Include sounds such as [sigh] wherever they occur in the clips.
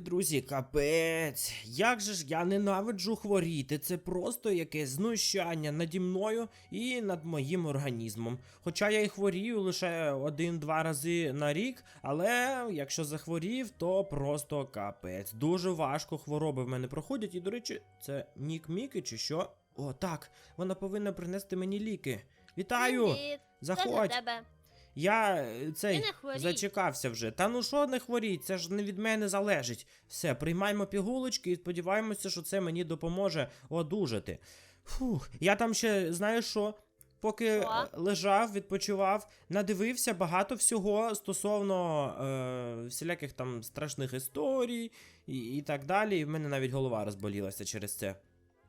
Ой, друзі, капець. Як же ж я ненавиджу хворіти. Це просто якесь знущання наді мною і над моїм організмом. Хоча я і хворію лише один-два рази на рік, але якщо захворів, то просто капець. Дуже важко хвороби в мене проходять. І, до речі, це Нік Міки чи що? О, так, вона повинна принести мені ліки. Вітаю! Привіт. Це для Заходь! тебе. Я е, цей не зачекався вже. Та ну що не хворіть, це ж не від мене залежить. Все, приймаємо пігулочки і сподіваємося, що це мені допоможе одужати. Фух, я там ще, знаєш що? Поки Що? е, лежав, відпочивав, надивився багато всього стосовно е, всіляких там страшних історій і, і так далі. І в мене навіть голова розболілася через це.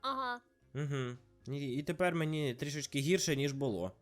Ага. Угу. І, і тепер мені трішечки гірше, ніж було.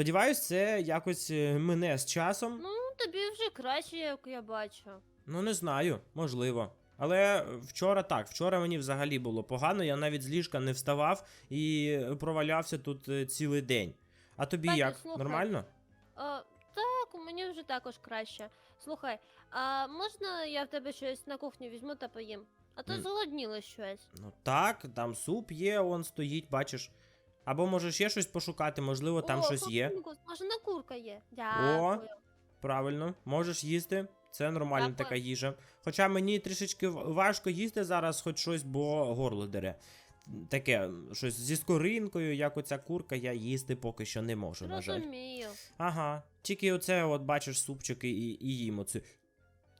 Сподіваюсь, це якось е, мине з часом. Ну, тобі вже краще, як я бачу. Ну, не знаю, можливо. Але вчора так, вчора мені взагалі було погано, я навіть з ліжка не вставав і провалявся тут е, цілий день. А тобі Кстати, як? слухай. Нормально? А, так, мені вже також краще. Слухай, а можна я в тебе щось на кухню візьму та поїм? А то М. зголодніло щось. Ну так, там суп є, он стоїть, бачиш. Або може ще щось пошукати, можливо, там О, щось є. Смажена курка є. Дякую. Правильно, можеш їсти. Це нормальна Дякую. така їжа. Хоча мені трішечки важко їсти зараз хоч щось, бо горло дере. Таке, щось зі скоринкою, як оця курка, я їсти поки що не можу, на жаль. Розумію. Ага. Тільки оце, от бачиш, супчики і, і їм оце.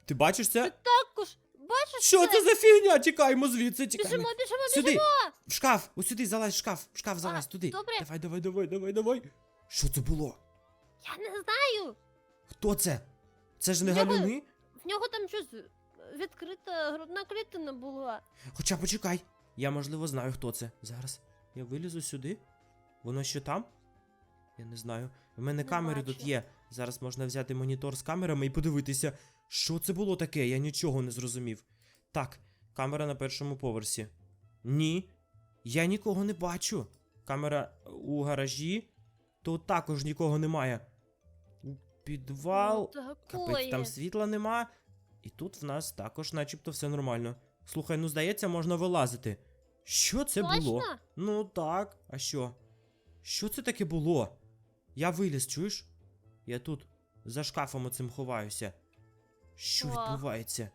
Ти бачиш це? Також, бачиш Що це за фігня? Тікаємо звідси, Біжимо, тікаємо. біжимо, Сюди! біжимо. В шкаф! Ось сюди залазь в шкаф! В шкаф залазь туди. добре. Давай, давай, давай, давай, давай. Що це було? Я не знаю. Хто це? Це ж не галюни? В нього там щось відкрита грудна клітина була. Хоча почекай, я можливо знаю, хто це. Зараз. Я вилізу сюди. Воно ще там? Я не знаю. В мене Не камери тут є. Зараз можна взяти монітор з камерами і подивитися, що це було таке, я нічого не зрозумів. Так, камера на першому поверсі. Ні. Я нікого не бачу. Камера у гаражі. Тут також нікого немає. У підвал. Ну, Капець, там світла нема. І тут в нас також, начебто, все нормально. Слухай, ну здається, можна вилазити. Що це було? Ну так, а що? Що це таке було? Я виліз, чуєш? Я тут за шкафом оцим ховаюся. Що відбувається?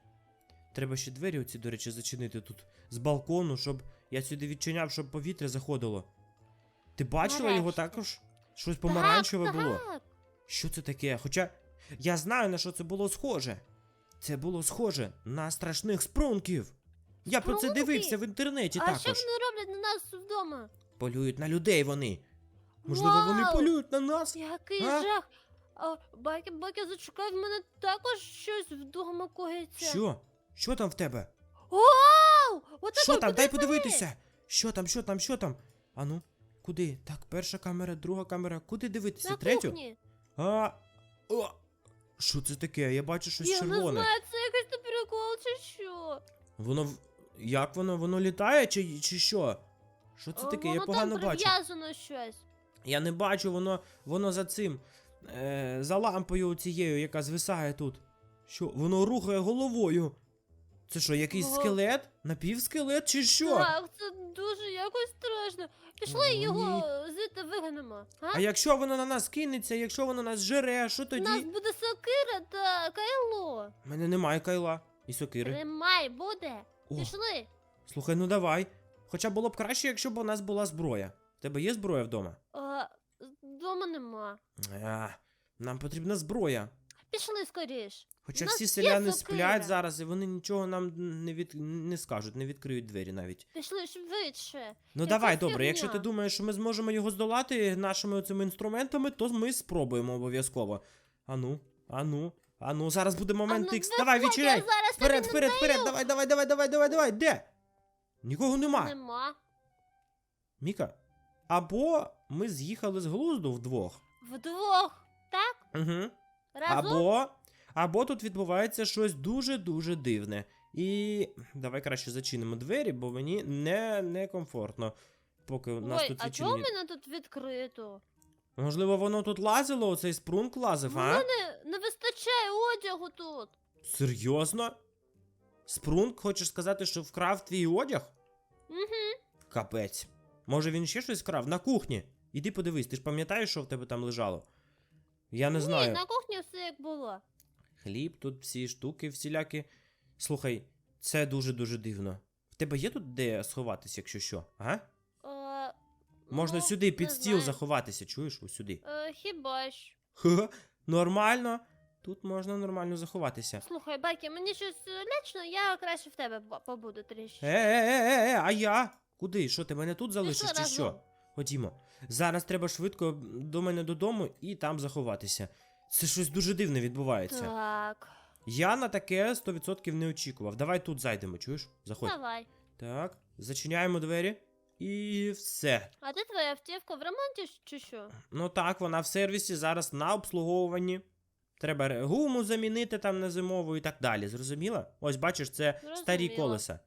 Треба ще двері оці, до речі, зачинити тут з балкону, щоб я сюди відчиняв, щоб повітря заходило. Ти бачила його також? Щось помаранчеве так, було. Так. Що це таке? Хоча я знаю, на що це було схоже. Це було схоже на страшних спрунків. Я про це Спрунки? дивився в інтернеті а також. що вони роблять на нас вдома? Полюють на людей вони. Можливо, вони полюють на нас. Який А? жах! А, Бакі, Бакі, зачекай, в мене також щось вдома коїться. Що? Що там в тебе? Вау! От Що там? Дай подивитися. Що там, що там, що там? Ану, куди? Так, перша камера, друга камера. Куди дивитися? На Третю? кухні. А. О! Що це таке? Я бачу щось Я червоне. не знаю, це якийсь то прикол чи що. Воно в- як воно? Воно літає чи, чи що? Що це таке? Воно Я погано там бачу. прив'язано щось. Я не бачу, воно воно за цим. Е, за лампою цією, яка звисає тут. Що? Воно рухає головою. Це що, якийсь Ого. скелет? Напівскелет чи що? Так, це дуже якось страшно. Пішли О, його звідти вигнемо. А? А якщо воно на нас кинеться, якщо воно нас жере, що У тоді? нас буде сокира та кайло. У мене немає кайла і сокири. Тримай, буде. О, Пішли. слухай, ну давай. Хоча було б краще, якщо б у нас була зброя. В тебе є зброя вдома? А, дома нема. А, нам потрібна зброя. Пішли скоріш. Хоча У нас всі є селяни сокира. сплять зараз, і вони нічого нам не від не скажуть, не відкриють двері навіть. Пішли швидше. Ну Яка давай, добре, фігня? якщо ти думаєш, що ми зможемо його здолати нашими цими інструментами, то ми спробуємо обов'язково. Ану, ану, ану, зараз буде момент ну, ікс. Давай, виходь, відчиняй! я зараз Вперед, тобі вперед, вперед, надаю. давай, давай, давай, давай, давай, давай, де? Нікого нема. Нема. Міка. Або ми з'їхали з глузду вдвох. Вдвох. Так? Угу. Разом? Або. Або тут відбувається щось дуже-дуже дивне. І давай краще зачинимо двері, бо мені не, некомфортно. Поки у нас Ой, тут а чого в мене тут відкрито? Можливо, воно тут лазило, оцей спрунг лазив, а? мене не вистачає одягу тут. Серйозно? Спрунг, хочеш сказати, що вкрав твій одяг? Угу. Капець. Може він ще щось вкрав? На кухні. Іди подивись, ти ж пам'ятаєш, що в тебе там лежало? Я не знаю. Ні, на кухні все як було. Хліб, тут всі штуки всілякі. Слухай, це дуже-дуже дивно. В тебе є тут де сховатися, якщо що? Ага? Е, Можна ну, сюди під не стіл знаю. заховатися, чуєш? Ось сюди. Е, хіба ж. Ха, нормально. Тут можна нормально заховатися. Слухай, Бакі, мені щось е, лячно, я краще в тебе бо- побуду трішки. Е, е, е, е, а я? Куди? Що, ти мене тут залишиш чи разом. що? Ходімо. Зараз треба швидко до мене додому і там заховатися. Це щось дуже дивне відбувається. Так, Я на таке 100% не очікував. Давай тут зайдемо, чуєш? Заходь. давай. Так, зачиняємо двері. І все. А де твоя автівка в ремонті чи що? Ну так, вона в сервісі зараз на обслуговуванні. Треба гуму замінити там на зимову і так далі. Зрозуміла? Ось бачиш, це старі колеса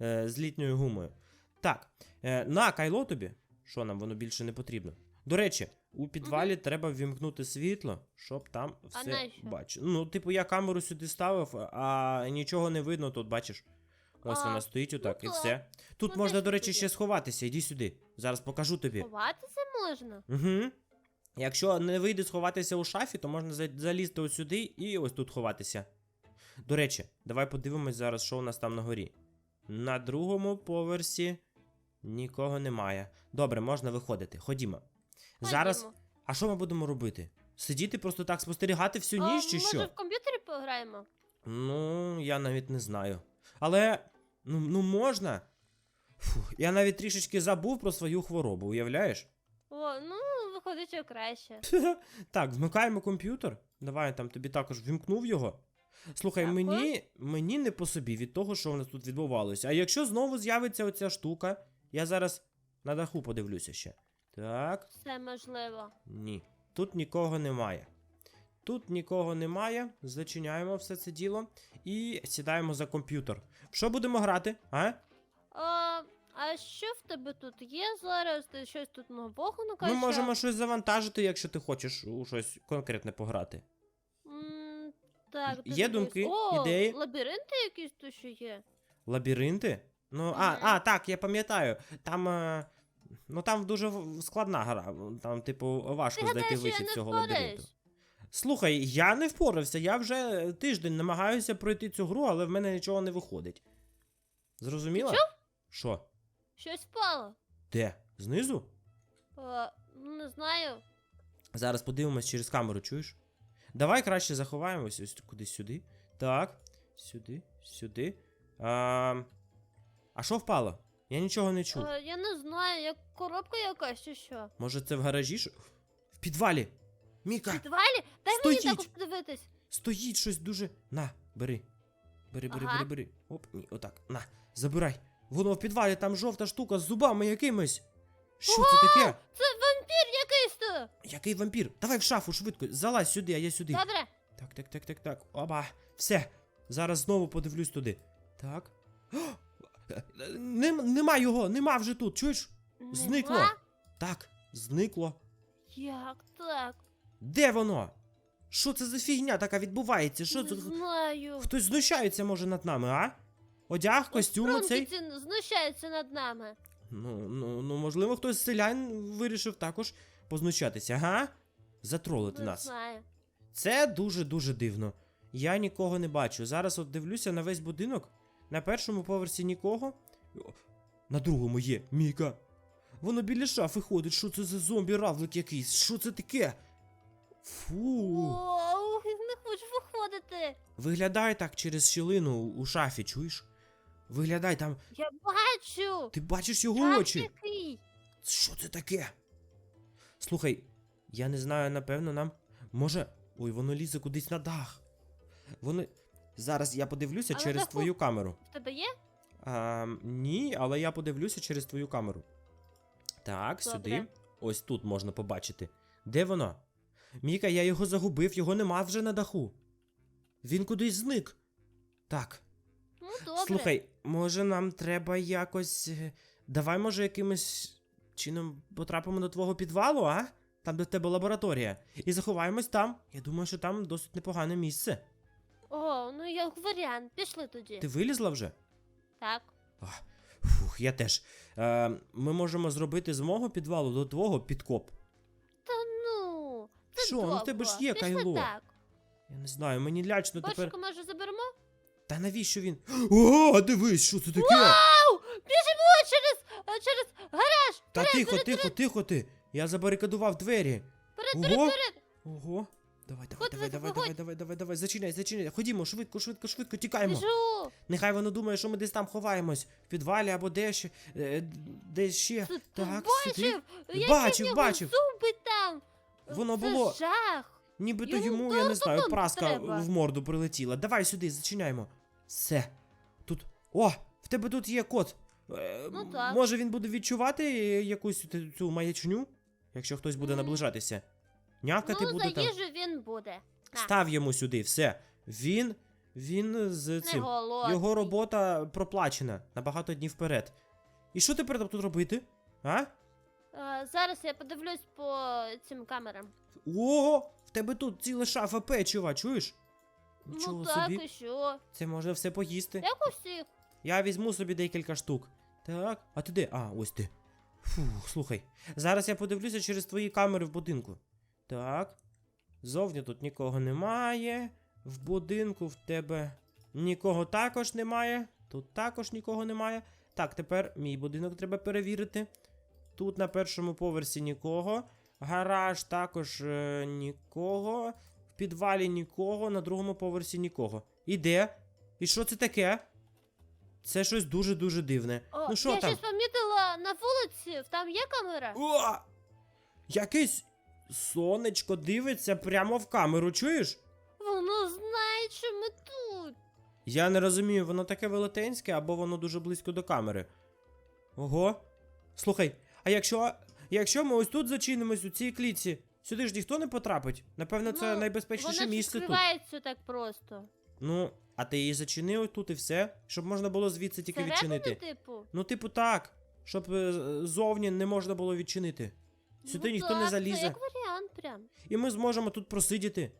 е, з літньою гумою. Так, е, на кайло тобі. Що нам воно більше не потрібно? До речі, у підвалі треба ввімкнути світло, щоб там все нащо? бачити. Ну, типу, я камеру сюди ставив, а нічого не видно тут, бачиш. Ось А, вона стоїть отак, і все. Тут Ну, можна, до речі, ще сховатися. Іди сюди. Зараз покажу тобі. Ховатися можна? Угу. Якщо не вийде сховатися у шафі, то можна залізти ось сюди і ось тут ховатися. До речі, давай подивимось зараз, що у нас там на горі. На другому поверсі нікого немає. Добре, можна виходити. Ходімо. Зараз. Ходімо. А що ми будемо робити? Сидіти просто так спостерігати всю ніч чи що? може в комп'ютері пограємо? Ну, я навіть не знаю. Але. Ну, ну можна. Фух, я навіть трішечки забув про свою хворобу, уявляєш? О, ну, виходить, що краще. [laughs] Так, вмикаємо комп'ютер. Давай я там тобі також вімкнув його. Слухай, Дякую. мені, мені не по собі від того, що у нас тут відбувалося. А якщо знову з'явиться оця штука, я зараз на даху подивлюся ще. Так, Все можливо. ні. Тут нікого немає. Тут нікого немає. Зачиняємо все це діло і сідаємо за комп'ютер. Що будемо грати? А? А, а що в тебе тут є зараз? Ти щось тут нового накачав? Ми можемо щось завантажити, якщо ти хочеш у щось конкретне пограти. М, так, Є дивись. думки, О, ідеї? лабіринти якісь тут ще є. Лабіринти? Ну, а, а, так, я пам'ятаю. Там. Е, ну там дуже в- складна гра. Там, типу, важко Ти знайти гадаєш, що я вихід не цього лабіринту. впораюсь? Слухай, я не впорався, я вже тиждень намагаюся пройти цю гру, але в мене нічого не виходить. Зрозуміла? Що? Що? Щось впало. Де? Знизу? А, ну, не знаю. Зараз подивимось через камеру, чуєш? Давай краще заховаємось ось кудись сюди. Так, сюди, сюди. А, а що впало? Я нічого не чув. А, я не знаю, як коробка якась чи що. Може, це в гаражі? що- В підвалі. В Міка, підвалі? Дай Стоїть. мені так подивитись. стоїть щось дуже. На, бери. Бери, бери, Ага. бери, бери. Оп, ні, отак. На, забирай. Воно в підвалі, там жовта штука з зубами якимись. Що це таке? Це вампір якийсь то. Який вампір? Давай в шафу швидко. Залазь сюди, а я сюди. Добре. Так, так, так, так, так. Оба. Все. Зараз знову подивлюсь туди. Так. О! Нем, нема його, нема вже тут, чуєш? Зникло. Нема? Так, зникло. Як так? Де воно? Що це за фігня така відбувається? Що не це? знаю. Хтось знущається, може, над нами, а? Одяг, костюм оцей? Фронтіці знущаються над нами. Ну, ну, ну, можливо, хтось з селян вирішив також познущатися, ага? Затролити Не нас. знаю. Це дуже-дуже дивно. Я нікого не бачу. Зараз от дивлюся на весь будинок. На першому поверсі нікого. На другому є Міка. Воно біля шафи ходить. Що це за зомбі-равлик якийсь? Що це таке? Фу. О, не хочу виходити. Виглядай так через щілину у шафі, чуєш? Виглядай там. Я бачу. Ти бачиш його Так, очі? який? Що це таке? Слухай, я не знаю, напевно, нам. Може. Ой, воно лізе кудись на дах. Воно. Зараз я подивлюся А на через даху? твою камеру. В тебе є? А, ні, але я подивлюся через твою камеру. Так, Добре. сюди. Ось тут можна побачити. Де воно? Міка, я його загубив, його нема вже на даху. Він кудись зник. Так, Ну, добре. слухай, може нам треба якось. е, Давай, може, якимось чином потрапимо до твого підвалу, а? Там, де в тебе лабораторія. І заховаємось там. Я думаю, що там досить непогане місце. О, ну як варіант, пішли тоді. Ти вилізла вже? Так. Фух, я теж. Е, ми можемо зробити з мого підвалу до твого підкоп. Та ну. Це Що, ну в тебе ж довго. є Пішли кайло. так. Я не знаю, мені лячно тепер. Бочку, може, заберемо? Та навіщо він. О, дивись, що це таке? Ау! Біжимо через, е, через гараж! Та тихо, тихо, тихо ти. Я забарикадував двері. Вперед, Ого. вперед, вперед! Ого. Давай, давай, давай, давай, виходь. давай, давай, давай, давай, зачиняй, зачиняй. Ходімо, швидко, швидко, швидко, тікаємо. Біжу! Нехай воно думає, що ми десь там ховаємось. В підвалі або де ще, е, десь ще. Ти Так, бачив? сюди. Бачив, в нього бачив. Зуби там! Воно Це було. жах! Нібито Йому йому, я не знаю, праска треба. в морду прилетіла. Давай сюди, зачиняємо. Все. Тут. О! В тебе тут є кот. Е, Ну так. Може він буде відчувати якусь цю маячню, якщо хтось буде М. наближатися. Нявкати ну, буде за там. їжу він буде. На, Став йому сюди, все. Він. Він з цим. голодний. Його робота проплачена на багато днів вперед. І що тепер там тут робити? А? Е, зараз я подивлюсь по цим камерам. Ого! В тебе тут ціла шафа печива, чуєш? Нічого ну так, собі. і що? Це можна все поїсти. Як у всіх. Я візьму собі декілька штук. Так, а ти де? А, ось ти. Фух, слухай. Зараз я подивлюся через твої камери в будинку. Так. Зовні тут нікого немає. В будинку в тебе нікого також немає. Тут також нікого немає. Так, тепер мій будинок треба перевірити. Тут на першому поверсі нікого. Гараж також е, нікого. В підвалі нікого, на другому поверсі нікого. І де? І що це таке? Це щось дуже-дуже дивне. О, ну що я там? щось помітила на вулиці, там є камера? О! Якесь сонечко дивиться прямо в камеру, чуєш? Воно знає, що ми тут. Я не розумію, воно таке велетенське або воно дуже близько до камери. Ого. Слухай, а якщо. Якщо ми ось тут зачинимось у цій клітці, сюди ж ніхто не потрапить. Напевно, це Ну, найбезпечніше Вона ж місце тут. відкривається так просто. Ну, а ти її зачинив тут і все, щоб можна було звідси тільки Всередину, відчинити. типу? Ну, типу, так. Щоб е, зовні не можна було відчинити. Сюди ну, ніхто так, не Це залізе. як варіант прям. І ми зможемо тут просидіти.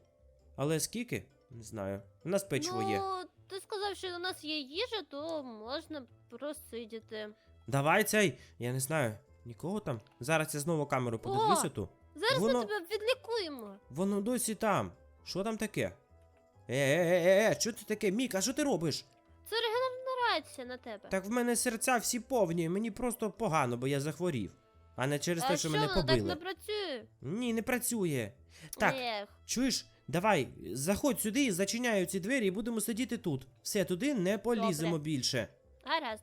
Але скільки? Не знаю. У нас печиво ну, є. ти сказав, що у нас є їжа, то можна просидіти. Давай цей. Я не знаю. Нікого там. Зараз я знову камеру подивлюся ту. Зараз Воно- ми тебе відлікуємо. Воно досі там. Що там таке? Е, е, е, е, е, що це таке? Міка, що ти робиш? Це регенерація на тебе. Так в мене серця всі повні, мені просто погано, бо я захворів. А не через а те, що що мене побили. так не працює? Ні, не працює. Так, Ех. чуєш? Давай, заходь сюди, зачиняю ці двері і будемо сидіти тут. Все, туди не поліземо Добре. більше. Гаразд.